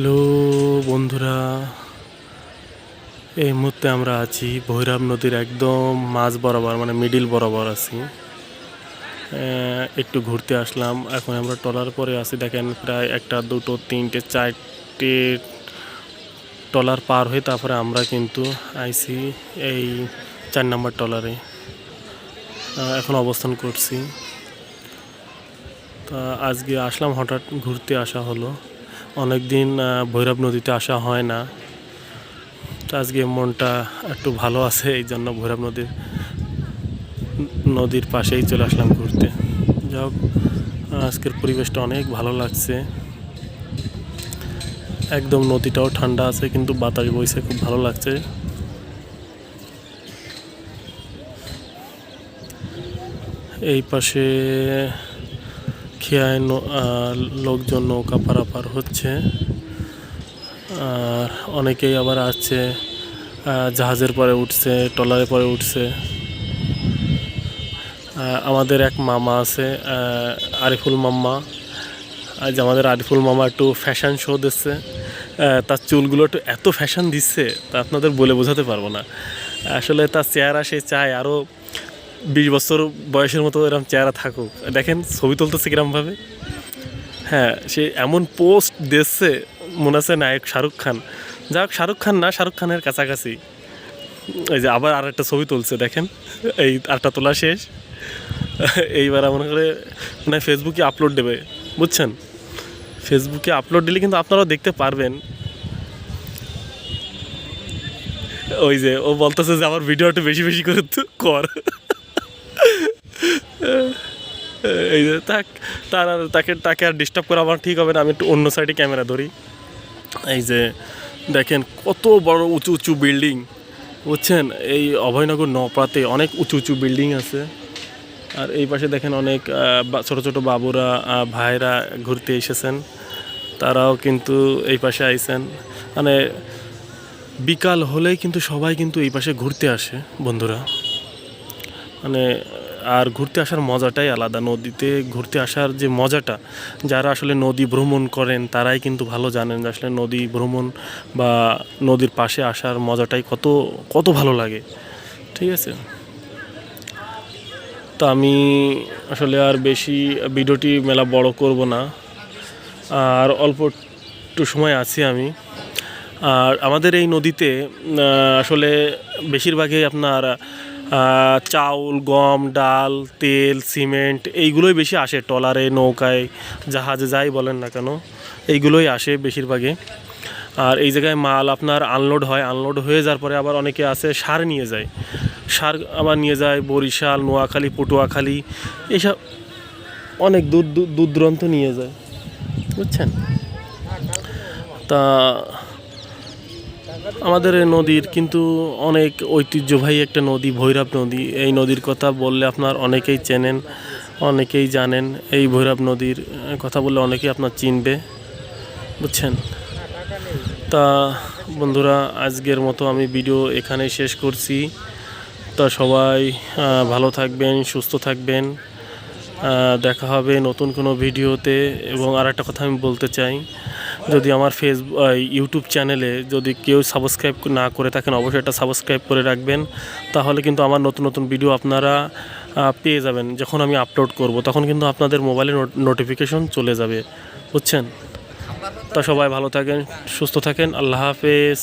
Hello বন্ধুরা, এই মুহূর্তে আমরা আছি ভৈরব নদীর একদম মাঝ বরাবর মানে মিডিল বরাবর আছি। একটু ঘুরতে আসলাম, এখন আমরা টলার পরে আছি। দেখেন প্রায় একটা, দুটো, তিনটে, চারটে টলার পার হয়ে তারপরে আমরা কিন্তু আইছি এই চার নম্বর টলারে এখন অবস্থান করছি। তা আজকে আসলাম, হঠাৎ ঘুরতে আসা হলো। অনেক দিন ভৈরব নদীতে আসা হয় না। তো আজকে মনটা একটু ভালো আছে, এই জন্য ভৈরব নদীর নদীর পাশেই চলে আসলাম ঘুরতে। যাই হোক, আজকের পরিবেশটা অনেক ভালো লাগছে। একদম নদীটাও ঠান্ডা আছে, কিন্তু বাতাস বইছে, খুব ভালো লাগছে। এই পাশে খেয়ায় লোকজন নৌকা পারাপার হচ্ছে। আর অনেকেই আবার আসছে জাহাজের পরে উঠছে ট্রলারে পরে উঠছে। আমাদের এক মামা আছে আরিফুল মাম্মা। আজ আমাদের আরিফুল মামা একটু ফ্যাশন শো দিচ্ছে। তার চুলগুলো একটু এত ফ্যাশন দিচ্ছে, তা আপনাদের বলে বোঝাতে পারব না। আসলে তার চেহারা সে চায় আরও বিশ বছর বয়সের মতো এরকম চেহারা থাকুক। দেখেন, ছবি তুলতেছে কিরমভাবে। হ্যাঁ সে এমন পোস্ট দিচ্ছে মনে আছে নায়ক শাহরুখ খান। যাই হোক, শাহরুখ খান না, শাহরুখ খানের কাছাকাছি। এই যে আবার আর একটা ছবি তুলছে, দেখেন। এই আরটা তোলা শেষ। এইবার মনে করে মানে ফেসবুকে আপলোড দেবে। বুঝছেন? ফেসবুকে আপলোড দিলে কিন্তু আপনারাও দেখতে পারবেন। ওই যে, ও বলতেছে যে, আমার ভিডিও একটু বেশি বেশি করে কর। এই যে, তাক, তার আর তাকে তাকে আর ডিস্টার্ব করা আমার ঠিক হবে না, আমি একটু অন্য সাইডে ক্যামেরা ধরি। এই যে, দেখেন কত বড় উঁচু উঁচু বিল্ডিং বুঝছেন? এই অভয়নগর নপাতে অনেক উঁচু উঁচু বিল্ডিং আছে। আর এই পাশে দেখেন অনেক ছোট ছোট বাবুরা ভাইরা ঘুরতে এসেছেন। তারাও কিন্তু এই পাশে আইছেন। মানে বিকাল হলেই কিন্তু সবাই কিন্তু এই পাশে ঘুরতে আসে, বন্ধুরা। মানে আর ঘুরতে আসার মজাটাই আলাদা। নদীতে ঘুরতে আসার যে মজাটা, যারা আসলে নদী ভ্রমণ করেন তারাই কিন্তু ভালো জানেন যে আসলে নদী ভ্রমণ বা নদীর পাশে আসার মজাটাই কত কত ভালো লাগে। ঠিক আছে? তো আমি আসলে আর বেশি ভিডিওটি মেলা বড় করব না। আর অল্প একটু সময় আছি আমি। আর আমাদের এই নদীতে আসলে বেশিরভাগই আপনার চাউল, গম, ডাল, তেল, সিমেন্ট, এইগুলোই বেশি আসে। ট্রলারে, নৌকায়, জাহাজে যাই বলেন না কেন, এইগুলোই আসে বেশিরভাগে আর এই জায়গায় মাল আপনার আনলোড হয়। আনলোড হয়ে যাওয়ার পরে আবার অনেকে আছে, সার নিয়ে যায়। সার আবার নিয়ে যায় বরিশাল, নোয়াখালী, পটুয়াখালী, এইসব অনেক দূর দূর দূরান্ত নিয়ে যায়। বুঝছেন? তা আমাদের নদীর কিন্তু অনেক ঐতিহ্যবাহী একটা নদী, ভৈরব নদী। এই নদীর কথা বললে আপনার অনেকেই চেনেন, অনেকেই জানেন। এই ভৈরব নদীর কথা বললে অনেকেই আপনার চিনবে, বুঝছেন? তা বন্ধুরা, আজকের মতো আমি ভিডিও এখানে শেষ করছি। তা সবাই ভালো থাকবেন, সুস্থ থাকবেন। দেখা হবে নতুন কোনো ভিডিওতে। এবং আর একটা কথা আমি বলতে চাই যদি আমার ফেস ইউটিউব চ্যানেলে যদি কেউ সাবস্ক্রাইব না করে থাকেন, অবশ্যই এটা সাবস্ক্রাইব করে রাখবেন। তাহলে কিন্তু আমার নতুন নতুন ভিডিও আপনারা পেয়ে যাবেন। যখন আমি আপলোড করব, তখন কিন্তু আপনাদের মোবাইলে নোটিফিকেশন চলে যাবে। বুঝছেন? তা সবাই ভালো থাকেন, সুস্থ থাকেন। আল্লাহ হাফেজ।